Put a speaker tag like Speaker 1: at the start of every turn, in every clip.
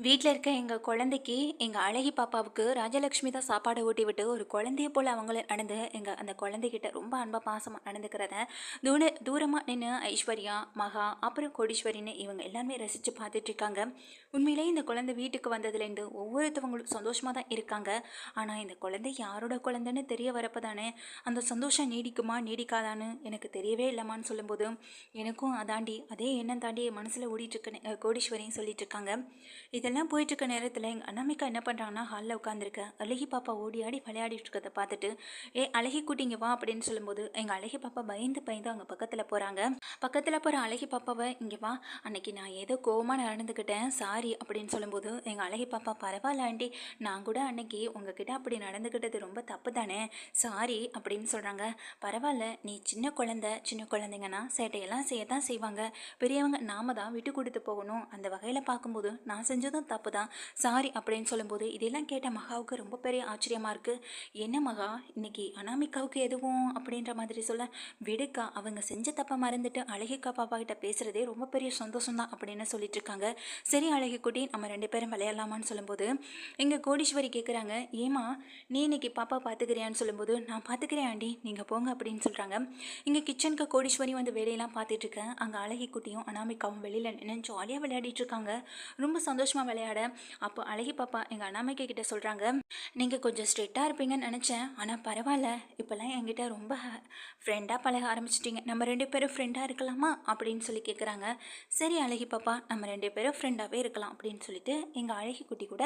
Speaker 1: வீட்டில் இருக்க எங்கள் குழந்தைக்கு எங்கள் அழகி பாப்பாவுக்கு ராஜலக்ஷ்மி தான் சாப்பாடு ஊட்டி விட்டு ஒரு குழந்தைய போல் அவங்கள நடந்து எங்கள் அந்த குழந்தைகிட்ட ரொம்ப அன்பாக பாசமாக நடந்துக்கிறத தூர தூரமாக நின்று ஐஸ்வர்யா மகா அப்புறம் கோடீஸ்வரின்னு இவங்க எல்லாருமே ரசித்து பார்த்துட்ருக்காங்க உண்மையிலேயே இந்த குழந்தை வீட்டுக்கு வந்ததுலேருந்து ஒவ்வொருத்தவங்களும் சந்தோஷமாக தான் இருக்காங்க. ஆனால் இந்த குழந்தை யாரோட குழந்தைன்னு தெரிய வரப்போ தானே அந்த சந்தோஷம் நீடிக்குமா நீடிக்காதான்னு எனக்கு தெரியவே இல்லைமான்னு சொல்லும்போது எனக்கும் அதாண்டி அதே எண்ணம் தாண்டி என் மனசில் ஓடிட்டுருக்கேன் கோடீஸ்வரியும் சொல்லிட்டு இருக்காங்க. இதெல்லாம் போயிட்டுருக்க நேரத்தில் எங்கள் அனாமிகா என்ன பண்ணுறாங்கன்னா ஹாலில் உட்காந்துருக்க அழகி பாப்பா ஓடி ஆடி விளையாடிட்டு இருக்கதை பார்த்துட்டு ஏ அழகி கூட்டிங்க வா அப்படின்னு சொல்லும்போது எங்கள் அழகி பாப்பா பயந்து பயந்து அவங்க பக்கத்தில் போகிறாங்க பக்கத்தில் போகிற அழகி பாப்பாவை இங்கே வா அன்னைக்கு நான் ஏதோ கோவமாக நடந்துக்கிட்டேன் சாரி அப்படின்னு சொல்லும்போது எங்கள் அழகி பாப்பா பரவாயில்ல ஆண்டி நான் கூட அன்னைக்கு உங்ககிட்ட அப்படி நடந்துக்கிட்டது ரொம்ப தப்பு தானே சாரி அப்படின்னு சொல்கிறாங்க பரவாயில்ல நீ சின்ன குழந்த சின்ன குழந்தைங்கன்னா சேட்டையெல்லாம் செய்ய தான் செய்வாங்க. பெரியவங்க நாம தான் விட்டு கொடுத்து போகணும். அந்த வகையில் பார்க்கும்போது நான் செஞ்சதும் தப்பு தான். சாரி அப்படின்னு சொல்லும்போது இதெல்லாம் கேட்ட மகாவுக்கு ரொம்ப பெரிய ஆச்சரியமாக இருக்குது என்ன மகா இன்னைக்கு அனாமிகாவுக்கு எதுவும் அப்படின்ற மாதிரி சொல்ல விடுக்கா அவங்க செஞ்ச தப்பை மறந்துட்டு அழகிக்கா பாப்பா கிட்ட பேசுகிறதே ரொம்ப பெரிய சந்தோஷம் தான் அப்படின்னு சொல்லிட்டு இருக்காங்க. சரி அழகி குட்டி நம்ம ரெண்டு பேரும் விளையாடலாமான்னு சொல்லும்போது இங்கே கோடீஸ்வரி கேட்குறாங்க ஏமா நீ இன்னைக்கு பாப்பா பார்த்துக்கிறியான்னு சொல்லும்போது நான் பார்த்துக்கிறேன் ஆண்டி நீங்கள் போங்க அப்படின்னு சொல்கிறாங்க இங்கே கிச்சனுக்கு கோடீஸ்வரி வந்து வேலையெல்லாம் பார்த்துட்டு இருக்கேன் அங்கே அழகி குட்டியும் அனாமிகாவும் வெளியில் நின்று ஜாலியாக விளையாடிட்டு இருக்காங்க. ரொம்ப சந்தோஷமாக விளையாட. அப்போ அழகி பாப்பா எங்கள் அண்ணாமைக்கு கிட்டே சொல்கிறாங்க நீங்கள் கொஞ்சம் ஸ்ட்ரிக்டாக இருப்பீங்கன்னு நினச்சேன். ஆனால் பரவாயில்ல. இப்போல்லாம் என்கிட்ட ரொம்ப ஃப்ரெண்டாக பழக ஆரம்பிச்சிட்டிங்க. நம்ம ரெண்டு பேரும் ஃப்ரெண்டாக இருக்கலாமா? அப்படின்னு சொல்லி கேட்குறாங்க சரி அழகி பாப்பா நம்ம ரெண்டு பேரும் ஃப்ரெண்டாகவே இருக்கலாம். அப்படின்னு சொல்லிட்டு எங்கள் அழகி குட்டி கூட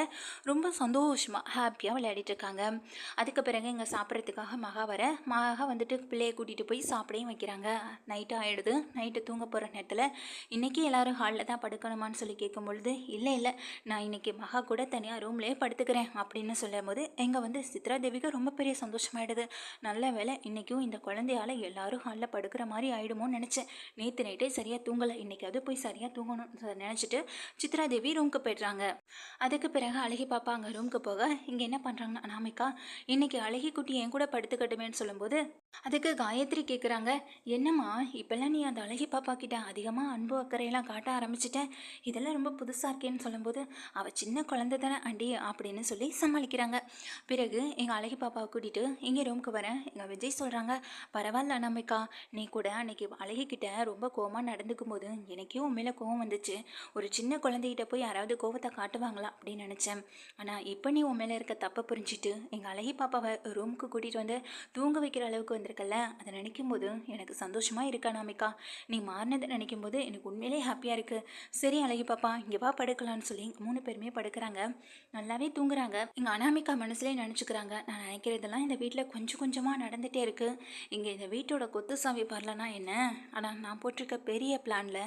Speaker 1: ரொம்ப சந்தோஷமாக ஹாப்பியாக விளையாடிட்டு இருக்காங்க. அதுக்கு பிறகு இங்கே சாப்பிட்றதுக்காக மகா வர மகா வந்துட்டு பிள்ளையை கூட்டிகிட்டு போய் சாப்பிடையும் வைக்கிறாங்க. நைட்டு ஆகிடுது நைட்டு தூங்க போகிற நேரத்தில் இன்றைக்கி எல்லோரும் ஹாலில் தான் படுக்கணுமான்னு சொல்லி கேட்கும் பொழுது இல்லை இல்லை. நான் இன்னைக்கு மகா கூட தனியாக ரூம்லேயே படுத்துக்கிறேன் அப்படின்னு சொல்லும் போது எங்கே வந்து சித்ரா தேவிக்கு ரொம்ப பெரிய சந்தோஷமாயிடுது. நல்ல வேலை இன்றைக்கும் இந்த குழந்தையால் எல்லாரும் ஹாலில் படுக்கிற மாதிரி ஆயிடுமோன்னு நினச்சேன். நேற்று நைட்டே சரியாக தூங்கலை. இன்றைக்காவது போய் சரியாக தூங்கணும்னு நினச்சிட்டு சித்ரா தேவி ரூமுக்கு போய்ட்றாங்க. அதுக்கு பிறகு அழகி பாப்பா அங்கே ரூமுக்கு போக இங்கே என்ன பண்ணுறாங்கன்னா அனாமிகா? இன்னைக்கு அழகி குட்டி என் கூட படுத்துக்கட்டுமேன்னு சொல்லும்போது அதுக்கு காயத்ரி கேட்குறாங்க என்னம்மா இப்போல்லாம் நீ அந்த அழகி பாப்பா கிட்ட அதிகமாக அன்பு அக்கறையெல்லாம் காட்ட ஆரம்பிச்சிட்டேன் இதெல்லாம் ரொம்ப புதுசாக இருக்கேன்னு சொல்லும்போது அவள் சின்ன குழந்தை தானே ஆண்டி அப்படின்னு சொல்லி சமாளிக்கிறாங்க. பிறகு எங்கள் அழகி பாப்பாவை கூட்டிகிட்டு இங்கே ரூமுக்கு வரேன். எங்கள் விஜய் சொல்கிறாங்க பரவாயில்ல அனாமிகா நீ கூட அன்னைக்கு அழகிக்கிட்ட ரொம்ப கோவமாக நடந்துக்கும் போது எனக்கே உண்மையில் கோவம் வந்துச்சு. ஒரு சின்ன குழந்தைகிட்ட போய் யாராவது கோவத்தை காட்டுவாங்களா? அப்படின்னு நினச்சேன். ஆனால் இப்போ நீ உன் மேலே இருக்க தப்பை புரிஞ்சுட்டு எங்கள் அழகி பாப்பாவை ரூமுக்கு கூட்டிகிட்டு வந்து தூங்க வைக்கிற அளவுக்கு வந்திருக்கல அதை நினைக்கும் போது எனக்கு சந்தோஷமாக இருக்கா அனாமிகா. நீ மாறினதை நினைக்கும் போது எனக்கு உண்மையிலே ஹாப்பியாக இருக்குது சரி அழகி பாப்பா இங்கே வா படுக்கலான்னு சொல்லி மூணு பேருமே படுக்கிறாங்க. நல்லாவே தூங்குறாங்க. இங்கே அனாமிகா மனசுலேயே நினச்சிக்கிறாங்க. நான் நினைக்கிறதெல்லாம் இந்த வீட்டில் கொஞ்சம் கொஞ்சமாக நடந்துகிட்டே இருக்குது இங்கே இந்த வீட்டோட கொத்து சாவி பரலனா என்ன? ஆனால் நான் போட்டிருக்க பெரிய பிளானில்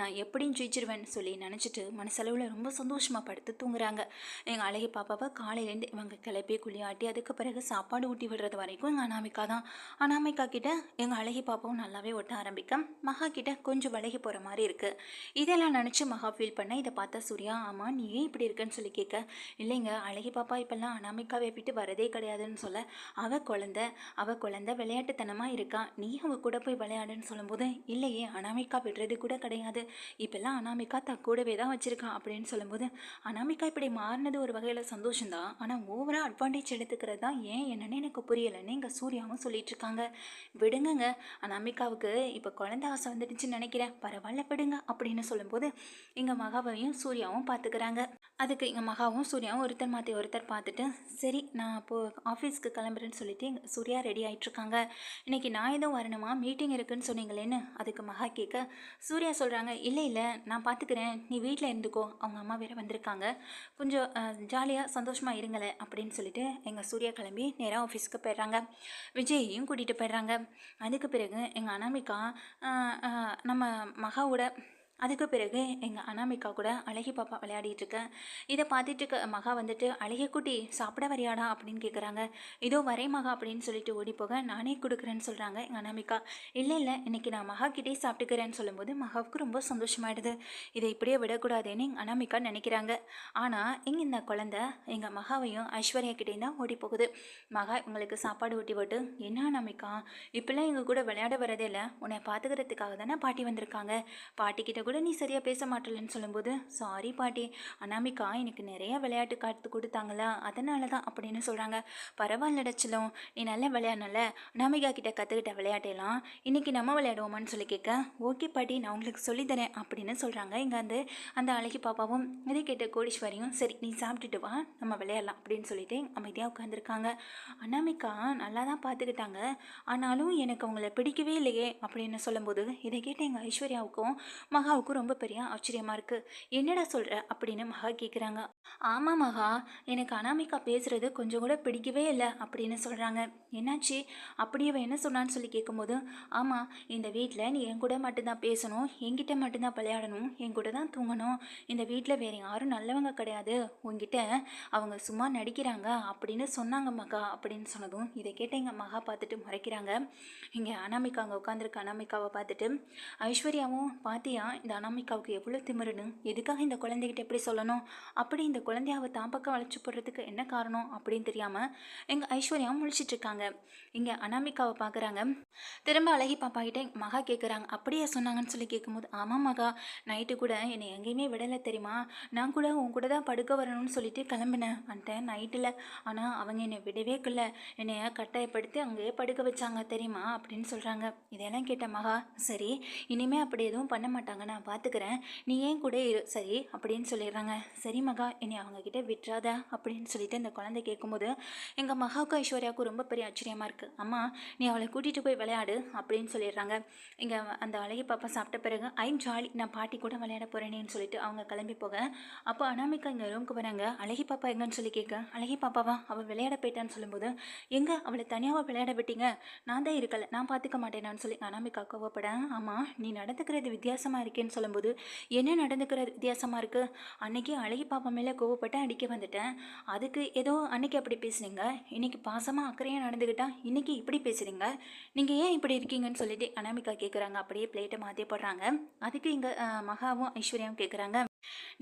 Speaker 1: நான் எப்படியும் ஜெயிச்சிருவேன்னு சொல்லி நினச்சிட்டு மனசளவில் ரொம்ப சந்தோஷமாக படுத்து தூங்குறாங்க. எங்கள் அழகி பாப்பாவை காலையிலேருந்து இவங்க கிளப்பி குளியாட்டி அதுக்கு பிறகு சாப்பாடு ஊட்டி விடுறது வரைக்கும் எங்கள் அனாமிகா தான். அனாமிகா கிட்ட எங்கள் அழகி பாப்பாவும் நல்லாவே ஒட்ட ஆரம்பிக்க மகா கிட்ட கொஞ்சம் விலகி போகிற மாதிரி இருக்குது இதெல்லாம் நினச்சி மகா ஃபீல் பண்ண இதை பார்த்தா சூர்யா ஆமாம் நீ ஏன் இப்படி இருக்கேன்னு சொல்லி கேட்க இல்லைங்க அழகி பாப்பா இப்போல்லாம் அனாமிக்காவை விட்டு வரதே கிடையாதுன்னு சொல்ல அவ குழந்த அவ குழந்த விளையாட்டுத்தனமாக இருக்கா? நீ அவ கூட போய் விளையாடுன்னு சொல்லும்போது இல்லையே அனாமிகா விடுறது கூட கிடையாது. இப்போல்லாம் அனாமிகா த கூடவே தான் வச்சுருக்கா அப்படின்னு சொல்லும்போது அனாமிகா இப்படி மாறினது ஒரு வகையில் சந்தோஷம்தான். ஆனால் ஓவராக அட்வான்டேஜ் எடுத்துக்கிறது தான் ஏன் என்னன்னு எனக்கு புரியலைன்னு எங்கள் சூர்யாவும் சொல்லிட்டு இருக்காங்க. விடுங்கங்க அனாமிகாவுக்கு இப்போ குழந்தை ஆசை வந்துடுச்சுன்னு நினைக்கிறேன். பரவாயில்ல விடுங்க அப்படின்னு சொல்லும்போது எங்கள் மகாவையும் சூர்யாவும் பார்த்துக்கிறாங்க அதுக்கு எங்கள் மகாவும் சூர்யாவும் ஒருத்தர் மாற்றி ஒருத்தர் பார்த்துட்டு சரி நான் அப்போது ஆஃபீஸ்க்கு கிளம்புறேன்னு சொல்லிட்டு எங்கள் சூர்யா ரெடி ஆகிட்ருக்காங்க இன்றைக்கி நான் எதுவும் வரணுமா? மீட்டிங் இருக்குன்னு சொன்னீங்களேன்னு. அதுக்கு மகா கேட்க சூர்யா சொல்கிறாங்க இல்லை இல்லை நான் பார்த்துக்கிறேன் நீ வீட்டில் இருந்துக்கோ. அவங்க அம்மா வேறு வந்திருக்காங்க. கொஞ்சம் ஜாலியாக சந்தோஷமாக இருங்களேன் அப்படின்னு சொல்லிட்டு எங்கள் சூர்யா கிளம்பி நேராக ஆஃபீஸ்க்கு போயிடுறாங்க. விஜயையும் கூட்டிகிட்டு போயிடுறாங்க. அதுக்கு பிறகு எங்கள் அனாமிகா நம்ம மகாவோட அதுக்கு பிறகு எங்கள் அனாமிகா கூட அழகி பாப்பா விளையாடிட்டு இருக்கேன். இதை பார்த்துட்டு இருக்க மகா வந்துட்டு அழகி குட்டி சாப்பிட வரையாடா? அப்படின்னு கேட்குறாங்க இதோ வரே மகா அப்படின்னு சொல்லிட்டு ஓடி போக நானே கொடுக்குறேன்னு சொல்கிறாங்க எங்கள் அனாமிகா. இல்லை இல்லை இன்றைக்கி நான் மகா கிட்டே சாப்பிட்டுக்கிறேன்னு சொல்லும்போது மகாவுக்கு ரொம்ப சந்தோஷமாயிடுது. இதை இப்படியே விடக்கூடாதுன்னு எங்கள் அனாமிகா நினைக்கிறாங்க. ஆனால் இங்கே இந்த குழந்தை எங்கள் மகாவையும் ஐஸ்வர்யா கிட்டேயும் தான் ஓடி போகுது. மகா உங்களுக்கு சாப்பாடு ஊட்டி போட்டு. என்ன அனாமிகா? இப்போல்லாம் எங்கள் கூட விளையாட வரதே இல்லை. உன்னை பார்த்துக்கிறதுக்காக தானே பாட்டி வந்திருக்காங்க. பாட்டிக்கிட்ட கூட நீ சரியாக பேச மாட்டலன்னு சொல்லும்போது சாரி பாட்டி. அனாமிகா எனக்கு நிறைய விளையாட்டு காத்து கொடுத்தாங்களா? அதனால தான் அப்படின்னு சொல்கிறாங்க பரவாயில்ல டச்சிலும். நீ நல்லா விளையாடல அனாமிகா கிட்ட கற்றுக்கிட்ட விளையாட்டெல்லாம் இன்னைக்கு நம்ம விளையாடுவோமான்னு சொல்லி கேட்க ஓகே பாட்டி நான் உங்களுக்கு சொல்லித்தரேன் அப்படின்னு சொல்கிறாங்க இங்கே வந்து அந்த அழகி பாப்பாவும் இதை கேட்ட கோடீஸ்வரியும் சரி நீ சாப்பிட்டுட்டு வா. நம்ம விளையாடலாம் அப்படின்னு சொல்லிட்டு அமைதியாக உட்காந்துருக்காங்க அனாமிகா நல்லா தான் பார்த்துக்கிட்டாங்க ஆனாலும் எனக்கு அவங்கள பிடிக்கவே இல்லையே அப்படின்னு சொல்லும்போது இதை கேட்ட எங்கள் ஐஸ்வர்யாவுக்கும் மகாவுக்கும் ரொம்ப பெரிய ஆச்சரியமாக இருக்குது என்னடா சொல்கிற அப்படின்னு மகா கேட்குறாங்க ஆமாம் மகா எனக்கு அனாமிகா பேசுகிறது கொஞ்சம் கூட பிடிக்கவே இல்லை அப்படின்னு சொல்கிறாங்க என்னாச்சு? அப்படி அவன் என்ன சொன்னான்னு சொல்லி கேட்கும்போது ஆமாம் இந்த வீட்டில் நீ என் கூட மட்டும்தான் பேசணும் என்கிட்ட மட்டும்தான் விளையாடணும் என் கூட தான் தூங்கணும். இந்த வீட்டில் வேறு யாரும் நல்லவங்க கிடையாது. உங்ககிட்ட அவங்க சும்மா நடிக்கிறாங்க அப்படின்னு சொன்னாங்க மகா அப்படின்னு சொன்னதும் இதை கேட்ட எங்கள் மகா பார்த்துட்டு முறைக்கிறாங்க. இங்கே அனாமிகா அங்கே உட்காந்துருக்க அனாமிகாவை பார்த்துட்டு ஐஸ்வர்யாவும் பாத்தியா இந்த அனாமிகாவுக்கு எவ்வளோ திமிருன்னு எதுக்காக இந்த குழந்தைகிட்ட எப்படி சொல்லணும்? அப்படி இந்த குழந்தையாவை தான் பக்கம் வளைச்சு போடுறதுக்கு என்ன காரணம் அப்படின்னு தெரியாமல் எங்கள் ஐஸ்வர்யாவும் முழிச்சிட்டு இருக்காங்க. இங்கே அனாமிகாவை பார்க்குறாங்க திரும்ப அழகி பாப்பா கிட்ட மகா கேட்குறாங்க அப்படியே சொன்னாங்கன்னு சொல்லி கேட்கும்போது ஆமாம் மகா நைட்டு கூட என்னை எங்கேயுமே விடலை தெரியுமா? நான் கூட உன் கூட தான் படுக்க வரணும்னு சொல்லிட்டு கிளம்பினேன் அந்த நைட்டில் ஆனால் அவங்க என்னை விடவே இல்லை. என்னைய கட்டாயப்படுத்தி அங்கேயே படுக்க வச்சாங்க தெரியுமா? அப்படின்னு சொல்கிறாங்க இதெல்லாம் கேட்ட மகா சரி இனிமே அப்படி எதுவும் பண்ண மாட்டாங்க. நான் பார்த்துக்கிறேன் நீ ஏன் கூட இரு. சரி அப்படின்னு சொல்லிடுறாங்க. சரி மகா என்னை அவங்க கிட்ட விட்டுறாத அப்படின்னு சொல்லிட்டு இந்த குழந்தை கேட்கும்போது எங்கள் மகாவுக்கும் ஐஸ்வர்யாவுக்கும் ரொம்ப பெரிய ஆச்சரியமாக இருக்குது அம்மா நீ அவளை கூட்டிகிட்டு போய் விளையாடு அப்படின்னு சொல்லிடுறாங்க. இங்கே அந்த அழகி பாப்பா சாப்பிட்ட பிறகு ஐம் ஜாலி நான் பாட்டி கூட விளையாட போகிறேனேன்னு சொல்லிட்டு அவங்க கிளம்பி போக. அப்போ அனாமிகா இங்கே ரூமுக்கு வராங்க. அழகி பாப்பா எங்கன்னு சொல்லி கேட்க அழகி பாப்பாவா அவள் விளையாட போயிட்டான்னு சொல்லும்போது எங்கே அவளை தனியாக விளையாட விட்டீங்க? நான் தான் இருக்கல நான் பார்த்துக்க மாட்டேனான்னு சொல்லி அனாமிகா கோவப்பட ஆமாம் நீ நடந்துக்கிறது வித்தியாசமாக இருக்கேன்னு சொல்லும்போது என்ன நடந்துக்கிற வித்தியாசமாக இருக்குது அன்னைக்கு அழகி பாப்பா மேலே கோவப்பட்டு அடிக்க வந்துட்டேன். அதுக்கு ஏதோ அன்னைக்கு அப்படி பேசுனீங்க. இன்னைக்கு பாசமாக அக்கறையாக நடந்துக்கிட்டா இன்னைக்கு இப்படி பேசுகிறீங்க நீங்கள் ஏன் இப்படி இருக்கீங்கன்னு சொல்லிட்டு அனாமிகா கேட்குறாங்க அப்படியே பிளேட்டை மாற்றி போடுறாங்க. அதுக்கு இங்கே மகாவும் ஐஸ்வர்யாவும் கேட்குறாங்க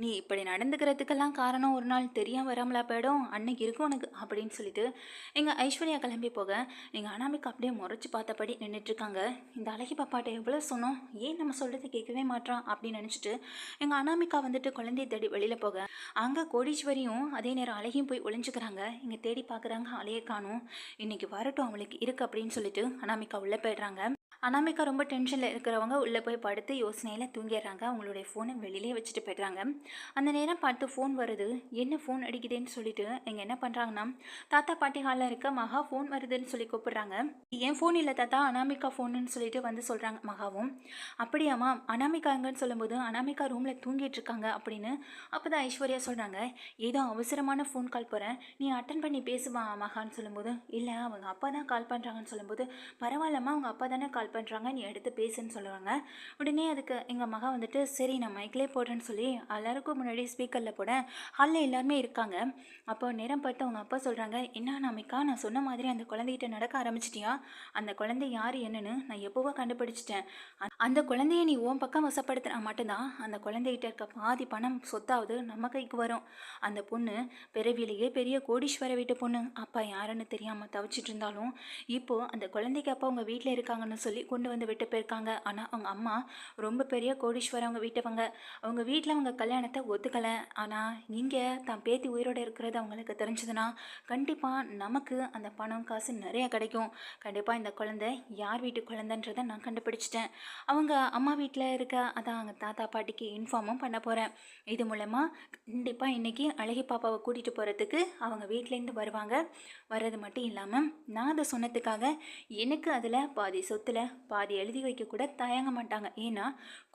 Speaker 1: நீ இப்படி நடந்துக்கிறதுக்கெல்லாம் காரணம் ஒரு நாள் தெரியாம வராமலா போயிடும்? அன்னைக்கு இருக்கும் உனக்கு அப்படின்னு சொல்லிட்டு எங்கள் ஐஸ்வர்யா கிளம்பி போக எங்கள் அனாமிக்கு அப்படியே முறைச்சி பார்த்தபடி நின்றுட்டுருக்காங்க இந்த அழகி பாப்பாட்ட எவ்வளோ சொன்னோம்? ஏன் நம்ம சொல்கிறது கேட்கவே மாட்டான் அப்படின்னு நினச்சிட்டு எங்கள் அனாமிகா வந்துட்டு குழந்தைய தேடி வெளியில் போக அங்கே கோடீஸ்வரியும் அதே நேரம் அழகியும் போய் ஒளிஞ்சுக்கிறாங்க. இங்கே தேடி பார்க்குறாங்க அலையை காணும். இன்னைக்கு வரட்டும் அவளுக்கு இருக்கு அப்படின்னு சொல்லிட்டு அனாமிகா உள்ளே போயிடுறாங்க. அனாமிகா ரொம்ப டென்ஷனில் இருக்கிறவங்க உள்ளே போய் படுத்து யோசனையில் தூங்கிடுறாங்க. அவங்களுடைய ஃபோனை வெளியிலே வச்சுட்டு போயிடுறாங்க. அந்த நேரம் பார்த்து ஃபோன் வருது. என்ன ஃபோன் அடிக்குதுன்னு சொல்லிட்டு இங்கே என்ன பண்ணுறாங்கன்னா தாத்தா பாட்டி ஹாலில் இருக்க மகா ஃபோன் வருதுன்னு சொல்லி கூப்பிடுறாங்க. என் ஃபோன் இல்லை தாத்தா? அனாமிகா ஃபோனுன்னு சொல்லிட்டு வந்து சொல்கிறாங்க மகாவும். அப்படியாம்மா அனாமிகா எங்கன்னு சொல்லும்போது அனாமிகா ரூமில் தூங்கிட்டு இருக்காங்க அப்படின்னு அப்போ தான் ஐஸ்வர்யா சொல்கிறாங்க ஏதோ அவசரமான ஃபோன் கால் போகிறேன் நீ அட்டன் பண்ணி பேசுவா மகான்னு சொல்லும்போது இல்லை அவங்க அப்பா தான் கால் பண்ணுறாங்கன்னு சொல்லும்போது பரவாயில்லம்மா அவங்க அப்பா தானே கால் பண்ணுறாங்க நீ எடுத்து பேசுன்னு சொல்லுவாங்க. உடனே அதுக்கு எங்கள் மகா வந்துட்டு சரி நான் மைக்லேயே போடுறேன்னு சொல்லி எல்லாருக்கும் முன்னாடி ஸ்பீக்கரில் போட ஹாலில் எல்லாருமே இருக்காங்க. அப்போ நேரம் பார்த்து அவங்க அப்பா சொல்கிறாங்க என்ன நாமிக்கா நான் சொன்ன மாதிரி அந்த குழந்தைகிட்ட நடக்க ஆரம்பிச்சிட்டியா? அந்த குழந்தை யார் என்னன்னு நான் எப்போவோ கண்டுபிடிச்சிட்டேன். அந்த குழந்தைய நீ உன் பக்கம் வசப்படுத்தினா மட்டும்தான் அந்த குழந்தைகிட்ட இருக்க பாதி பணம் சொத்தாவது நம்ம கைக்கு வரும். அந்த பொண்ணு பிறவிலேயே பெரிய கோடீஸ்வர வீட்டு பொண்ணு. அப்பா யாருன்னு தெரியாமல் தவிச்சிட்டு இருந்தாலும் இப்போது அந்த குழந்தைக்கு அப்பா அவங்க வீட்டில் இருக்காங்கன்னு சொல்லி கொண்டு வந்து விட்டு போயிருக்காங்க. ஆனால் அவங்க அம்மா ரொம்ப பெரிய கோடீஸ்வரர் அவங்க வீட்டவங்க. அவங்க வீட்டில் அவங்க கல்யாணத்தை ஒத்துக்கலை. ஆனால் இங்கே தான் பேத்தி உயிரோடு இருக்கிறது அவங்களுக்கு தெரிஞ்சதுன்னா கண்டிப்பாக நமக்கு அந்த பணம் காசு நிறைய கிடைக்கும். கண்டிப்பாக இந்த குழந்தை யார் வீட்டு குழந்தைன்றதை நான் கண்டுபிடிச்சிட்டேன். அவங்க அம்மா வீட்டில் இருக்க அதான் அவங்க தாத்தா பாட்டிக்கு இன்ஃபார்மும் பண்ண போகிறேன் இது மூலமாக கண்டிப்பாக இன்றைக்கி அழகி பாப்பாவை கூட்டிகிட்டு போகிறதுக்கு அவங்க வீட்டிலேருந்து வருவாங்க. வர்றது மட்டும் இல்லாமல் நான் அதை சொன்னதுக்காக எனக்கு அதில் பாதி சொத்தில் பாதி எழுதி வைக்க கூட தயங்க மாட்டாங்க. ஏன்னா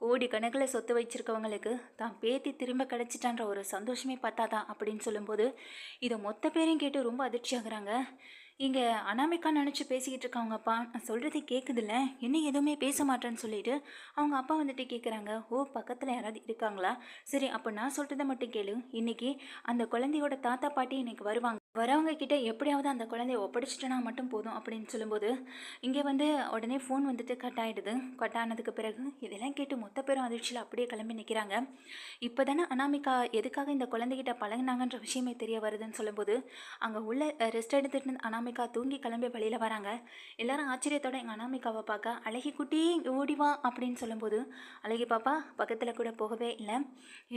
Speaker 1: கோடி கணக்கில் சொத்து வச்சிருக்கவங்களுக்கு தான் பேத்தி திரும்ப கிடச்சிட்டான்ற ஒரு சந்தோஷமே பார்த்தாதான் அப்படின்னு சொல்லும்போது இதை மொத்த பேரையும் கேட்டு ரொம்ப அதிர்ச்சி ஆகுறாங்க. இங்கே அனாமிக்கா நினச்சி பேசிக்கிட்டு இருக்கவங்கப்பா நான் சொல்கிறது கேட்குதில்ல என்ன எதுவுமே பேச மாட்டேன்னு சொல்லிட்டு அவங்க அப்பா வந்துட்டு கேட்குறாங்க ஓ பக்கத்தில் யாராவது இருக்காங்களா? சரி அப்போ நான் சொல்கிறத மட்டும் கேளு. இன்னைக்கு அந்த குழந்தையோட தாத்தா பாட்டி இன்னைக்கு வருவாங்க. வரவங்க கிட்ட எப்படியாவது அந்த குழந்தைய ஒப்படைச்சிட்டனா மட்டும் போதும் அப்படின்னு சொல்லும்போது இங்கே வந்து உடனே ஃபோன் வந்துட்டு கட் ஆகிடுது கட் ஆனதுக்கு பிறகு இதெல்லாம் கேட்டு மொத்த பேரும் அதிர்ச்சியில் அப்படியே கிளம்பி நிற்கிறாங்க இப்போ தானே அனாமிகா எதுக்காக இந்த குழந்தைகிட்ட பழகுனாங்கன்ற விஷயமே தெரிய வருதுன்னு சொல்லும்போது அங்கே உள்ள ரெஸ்ட் எடுத்துட்டு அனாமிகா தூங்கி கிளம்பி வழியில் வராங்க. எல்லாரும் ஆச்சரியத்தோட எங்கள் அனாமிகாவை பார்க்க அழகி குட்டி ஓடிவா ஓடி வா அப்படின்னு சொல்லும்போது அழகி பாப்பா பக்கத்தில் கூட போகவே இல்லை.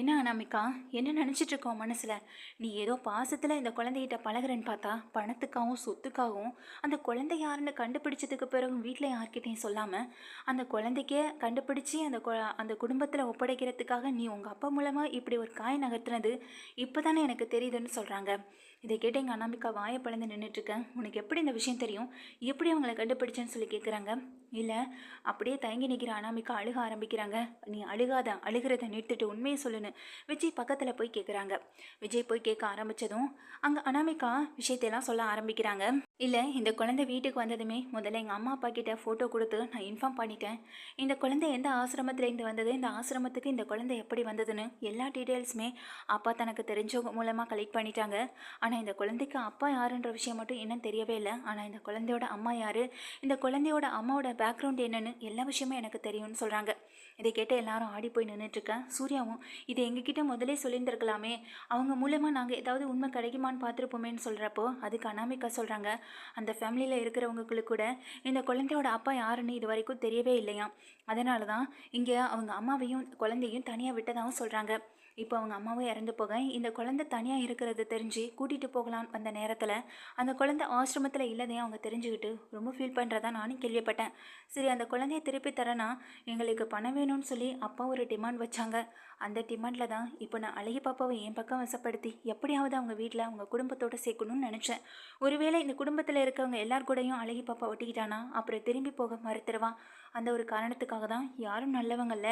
Speaker 1: என்ன அனாமிகா? என்ன நினச்சிட்டு இருக்கோம் மனசில்? நீ ஏதோ பாசத்தில் இந்த குழந்தைகிட்ட பழகுறேன்னு பார்த்தா பணத்துக்காகவும் சொத்துக்காகவும் அந்த குழந்தை யாருன்னு கண்டுபிடிச்சதுக்கு பிறகு வீட்டில் யார்கிட்டையும் சொல்லாமல் அந்த குழந்தைக்கே கண்டுபிடிச்சி அந்த கொ அந்த குடும்பத்தில் ஒப்படைக்கிறதுக்காக நீ உங்கள் அப்பா மூலமாக இப்படி ஒரு காய் நகர்த்துனது இப்போ தானே எனக்கு தெரியுதுன்னு சொல்கிறாங்க இதை கேட்டு எங்கள் அனாமிகா வாயை பழந்து நின்றுட்டுருக்கேன் உனக்கு எப்படி இந்த விஷயம் தெரியும்? எப்படி அவங்கள கண்டுபிடிச்சேன்னு சொல்லி கேட்குறாங்க இல்லை அப்படியே தயங்கி நிற்கிற அனாமிகா அழுக ஆரம்பிக்கிறாங்க. நீ அழுகாத அழுகிறத நிறுத்திட்டு உண்மையை சொல்லுன்னு விஜய் பக்கத்தில் போய் கேட்குறாங்க விஜய் போய் கேட்க ஆரம்பித்ததும் அங்கே அனாமிகா விஷயத்தையெல்லாம் சொல்ல ஆரம்பிக்கிறாங்க. இல்லை இந்த குழந்தை வீட்டுக்கு வந்ததுமே முதல்ல எங்கள் அம்மா அப்பா கிட்ட ஃபோட்டோ கொடுத்து நான் இன்ஃபார்ம் பண்ணிட்டேன். இந்த குழந்தை எந்த ஆசிரமத்துலேருந்து வந்தது? இந்த ஆசிரமத்துக்கு இந்த குழந்தை எப்படி வந்ததுன்னு எல்லா டீட்டெயில்ஸுமே அப்பா தனக்கு தெரிஞ்சவங்க மூலமாக கலெக்ட் பண்ணிட்டாங்க. ஆனால் இந்த குழந்தைக்கு அப்பா யாருன்ற விஷயம் மட்டும் இன்னும் தெரியவே இல்லை. ஆனால் இந்த குழந்தையோட அம்மா யார்? இந்த குழந்தையோட அம்மாவோட பேக்ரவுண்ட் என்னன்னு எல்லா விஷயமும் எனக்கு தெரியும்னு சொல்கிறாங்க இதை கேட்டு எல்லாரும் ஆடி போய் நின்றுட்டுருக்கேன் சூர்யாவும் இது எங்ககிட்ட முதலே சொல்லியிருந்திருக்கலாமே. அவங்க மூலமாக நாங்கள் ஏதாவது உண்மை கிடைக்குமான்னு பார்த்துருப்போமேன்னு சொல்கிறப்போ அதுக்கு அனாமிக்கா சொல்கிறாங்க அந்த ஃபேமிலியில் இருக்கிறவங்களுக்கு கூட இந்த குழந்தையோட அப்பா யாருன்னு இது வரைக்கும் தெரியவே இல்லையா அதனால தான் இங்கே அவங்க அம்மாவையும் குழந்தையும் தனியாக விட்டதாகவும் சொல்கிறாங்க இப்போ அவங்க அம்மாவும் இறந்து போக இந்த குழந்தை தனியாக இருக்கிறது தெரிஞ்சு கூட்டிகிட்டு போகலான்னு வந்த நேரத்தில் அந்த குழந்தை ஆசிரமத்தில் இல்லதையும் அவங்க தெரிஞ்சுக்கிட்டு ரொம்ப ஃபீல் பண்ணுறதா நானும் கேள்விப்பட்டேன். சரி அந்த குழந்தைய திருப்பி தரேன்னா எங்களுக்கு பணம் வேணும்னு சொல்லி அப்பா ஒரு டிமாண்ட் வச்சாங்க. அந்த டிமாண்டில் தான் இப்போ நான் அழகி பாப்பாவை என் பக்கம் வசப்படுத்தி எப்படியாவது அவங்க வீட்டில் அவங்க குடும்பத்தோடு சேர்க்கணும்னு நினச்சேன். ஒருவேளை இந்த குடும்பத்தில் இருக்கவங்க எல்லார் கூடயும் அழகி பாப்பா ஒட்டிக்கிட்டானா அப்புறம் திரும்பி போக மறுத்துருவான் அந்த ஒரு காரணத்துக்காக தான் யாரும் நல்லவங்கல்ல.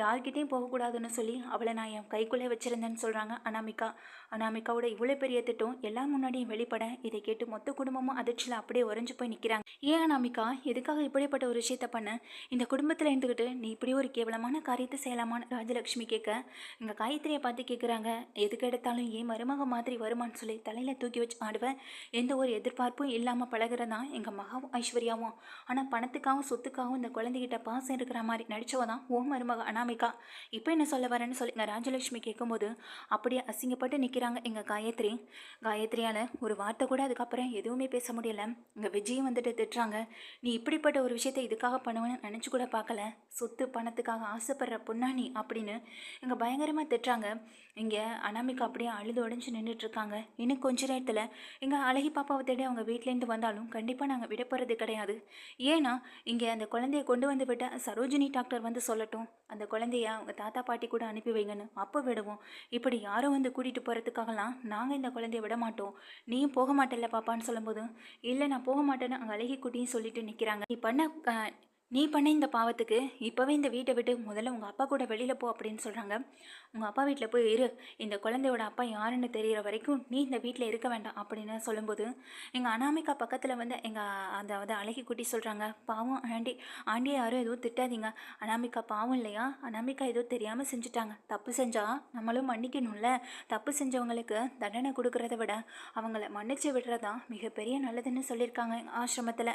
Speaker 1: யார்கிட்டையும் போகக்கூடாதுன்னு சொல்லி அவளை நான் என் கைக்குள்ளே வச்சுருந்தேன்னு சொல்கிறாங்க அனாமிகா. அனாமிகாவோட இவ்வளோ பெரிய திட்டம் எல்லார் முன்னாடியும் வெளிப்பட இதை கேட்டு மொத்த குடும்பமும் அதிர்ச்சியில் அப்படியே உறைஞ்சு போய் நிற்கிறாங்க ஏன் அனாமிகா? எதுக்காக இப்படிப்பட்ட ஒரு விஷயத்த பண்ண? இந்த குடும்பத்தில் இருந்துக்கிட்டு நீ இப்படி ஒரு கேவலமான காரியத்தை செய்யலாமான்னு ராஜலட்சுமி கேட்க எங்கள் காயத்ரியை பார்த்து கேட்குறாங்க எதுக்கு எடுத்தாலும் ஏன் மருமக மாதிரி வருமான்னு சொல்லி தலையில் தூக்கி வச்சு ஆடுவேன் எந்த ஒரு எதிர்பார்ப்பும் இல்லாமல் பழகிறதா எங்கள் மகாவும் ஐஸ்வர்யாவும்? ஆனால் பணத்துக்காகவும் சொத்துக்காகவும் இந்த குழந்தைகிட்ட பாசம் இருக்கிற மாதிரி நடிச்சவ தான் ஓ மருமக அனாமிகா. இப்போ என்ன சொல்ல வரேன்னு சொல்லி இங்கே ராஜலட்சுமி கேட்கும்போது அப்படியே அசிங்கப்பட்டு நிற்க நிற்கிறாங்க எங்கள் காயத்ரி. காயத்ரியால் ஒரு வார்த்தை கூட அதுக்கப்புறம் எதுவுமே பேச முடியல. எங்கள் விஜயும் வந்துட்டு திட்டுறாங்க. நீ இப்படிப்பட்ட ஒரு விஷயத்தை இதுக்காக பண்ணுவேன்னு நினச்சி கூட பார்க்கல. சொத்து பணத்துக்காக ஆசைப்படுற பொண்ணா நீ அப்படின்னு இங்கே பயங்கரமாக திட்டுறாங்க. இங்கே அனாமிக்கு அப்படியே அழுது உடஞ்சி நின்றுட்டுருக்காங்க இன்னும் கொஞ்ச நேரத்தில் எங்கள் அழகி பாப்பாவை தேடி அவங்க வீட்டிலேருந்து வந்தாலும் கண்டிப்பாக நாங்கள் விட போகிறது கிடையாது. ஏன்னா இங்கே அந்த குழந்தைய கொண்டு வந்து விட்ட சரோஜினி டாக்டர் வந்து சொல்லட்டும். அந்த குழந்தைய அவங்க தாத்தா பாட்டி கூட அனுப்பி வைங்கன்னு அப்போ விடுவோம். இப்படி யாரும் வந்து கூட்டிகிட்டு போகிறதுக்காகலாம் நாங்கள் இந்த குழந்தைய விட மாட்டோம். நீயும் போக மாட்டேல்ல பாப்பான்னு சொல்லும்போது. இல்லை நான் போக மாட்டேன்னு அங்கே அழகி குட்டியும் சொல்லிட்டு நிற்கிறாங்க நீ பண்ண நீ பண்ண இந்த பாவத்துக்கு இப்போவே இந்த வீட்டை விட்டு முதல்ல உங்கள் அப்பா கூட வெளியில் போ அப்படின்னு சொல்கிறாங்க உங்கள் அப்பா வீட்டில் போய் இரு. இந்த குழந்தையோட அப்பா யாருன்னு தெரிகிற வரைக்கும் நீ இந்த வீட்டில் இருக்க வேண்டாம் அப்படின்னு சொல்லும்போது எங்கள் அனாமிகா பக்கத்தில் வந்து எங்கள் அதாவது அழகி குட்டி சொல்கிறாங்க பாவம் ஆண்டி ஆண்டி யாரும் எதுவும் திட்டாதீங்க. அனாமிகா பாவம் இல்லையா? அனாமிகா எதுவும் தெரியாமல் செஞ்சுட்டாங்க. தப்பு செஞ்சால் நம்மளும் மன்னிக்கணும்ல. தப்பு செஞ்சவங்களுக்கு தண்டனை கொடுக்குறத விட அவங்கள மன்னிச்சு விடுறதான் மிகப்பெரிய நல்லதுன்னு சொல்லியிருக்காங்க ஆசிரமத்தில்.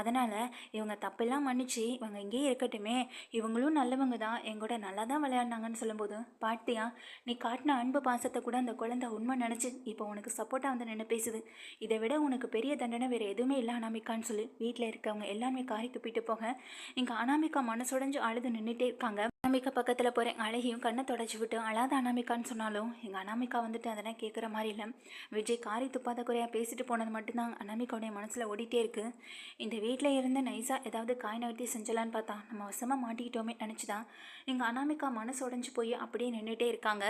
Speaker 1: அதனால் இவங்க தப்பெல்லாம் மன்னிச்சு இவங்க இங்கேயே இருக்கட்டுமே. இவங்களும் நல்லவங்க தான். எங்கூட நல்லா தான் விளையாடினாங்கன்னு சொல்லும்போது பார்த்தியா நீ காட்டின அன்பு பாசத்தை கூட அந்த குழந்தை உண்மை நினச்சி இப்போ உனக்கு சப்போர்ட்டாக வந்து நின்று பேசுது. இதை விட உனக்கு பெரிய தண்டனை வேறு எதுவுமே இல்லை அனாமிகான்னு சொல்லி. வீட்டில் இருக்கவங்க எல்லாமே காரி துப்பிட்டு போக இங்கே அனாமிக்கா மனசுடைஞ்சு அழுது நின்றுட்டே இருக்காங்க. அனாமிகா பக்கத்தில் போகிறேன் அழகியும் கண்ணை தொடச்சி விட்டு அழாத அனாமிகான்னு சொன்னாலும் எங்கள் அனாமிகா வந்துட்டு அதெல்லாம் கேட்குற மாதிரி இல்லை. விஜய் காரி துப்பாத குறையாக பேசிட்டு போனது மட்டும்தான் அனாமிகாவுடைய மனசில் ஓடிட்டே இருக்குது இந்த வீட்டில் இருந்து நைஸாக ஏதாவது காய் நகர்த்தி செஞ்சலான்னு பார்த்தா நம்ம வசமாக மாட்டிக்கிட்டோமே நினச்சி தான் எங்கள் அனாமிகா மனசு உடஞ்சி போய் அப்படியே நின்றுட்டே இருக்காங்க.